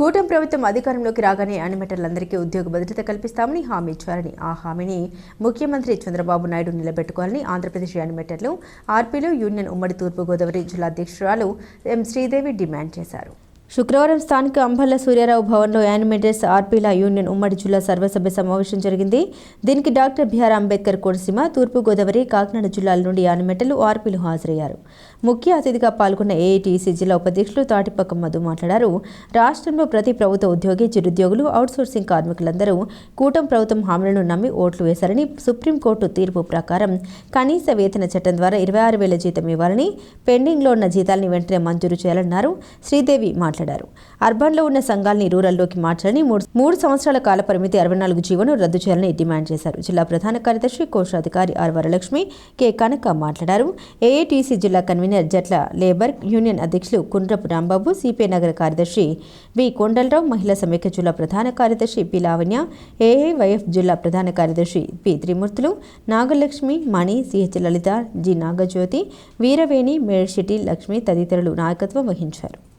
కూటమి ప్రభుత్వం అధికారంలోకి రాగానే యానిమేటర్లందరికీ ఉద్యోగ భద్రత కల్పిస్తామని హామీ ఇచ్చారని ఆ హామీని ముఖ్యమంత్రి చంద్రబాబు నాయుడు నిలబెట్టుకోవాలని ఆంధ్రప్రదేశ్ యానిమేటర్లు ఆర్పీలు యూనియన్ ఉమ్మడి తూర్పుగోదావరి జిల్లా అధ్యక్షురాలు ఎం శ్రీదేవి డిమాండ్ చేశారు. శుక్రవారం స్థానిక అంబల్ల సూర్యారావు భవన్లో యానిమేటర్స్ ఆర్పీల యూనియన్ ఉమ్మడి జిల్లా సర్వసభ్య సమావేశం జరిగింది. దీనికి డాక్టర్ బిఆర్ అంబేద్కర్ కోనసీమ తూర్పుగోదావరి కాకినాడ జిల్లాల నుండి యానిమేటర్లు ఆర్పీలు హాజరయ్యారు. ముఖ్య అతిథిగా పాల్గొన్న ఏఐటీసీ జిల్లా ఉపాధ్యక్షులు తాటిపక్క మధు మాట్లాడారు. రాష్ట్రంలో ప్రతి ప్రభుత్వ ఉద్యోగి చిరుద్యోగులు అవుట్సోర్సింగ్ కార్మికులందరూ కూటం ప్రభుత్వం హామీలను నమ్మి ఓట్లు వేశారని సుప్రీంకోర్టు తీర్పు ప్రకారం కనీస వేతన చట్టం ద్వారా ఇరవై ఆరు వేల జీతం ఇవ్వాలని పెండింగ్లో ఉన్న జీతాల్ని వెంటనే మంజూరు చేయాలన్నారు. శ్రీదేవి మాట్లాడారు. మాట్లాడారు. అర్బన్లో ఉన్న సంఘాలని రూరల్లోకి మార్చాలని మూడు మూడు సంవత్సరాల కాల పరిమితి అరవై నాలుగు జీవోను రద్దు చేయాలని డిమాండ్ చేశారు. జిల్లా ప్రధాన కార్యదర్శి కోశాధికారి ఆర్ వరలక్ష్మి కె. కనక మాట్లాడారు. ఏఐటీసీ జిల్లా కన్వీనర్ జట్ల లేబర్ యూనియన్ అధ్యక్షులు కుండ్రపు రాంబాబు సిపిఐ నగర కార్యదర్శి వి. కొండలరావు మహిళా సమైక్య జిల్లా ప్రధాన కార్యదర్శి పి. లావణ్య ఏఐవైఎఫ్ జిల్లా ప్రధాన కార్యదర్శి P. Trimurthulu Nagalakshmi Mani CH Lalitha G. Nagajyothi Veeraveni Medisetti Lakshmi తదితరులు నాయకత్వం వహించారు.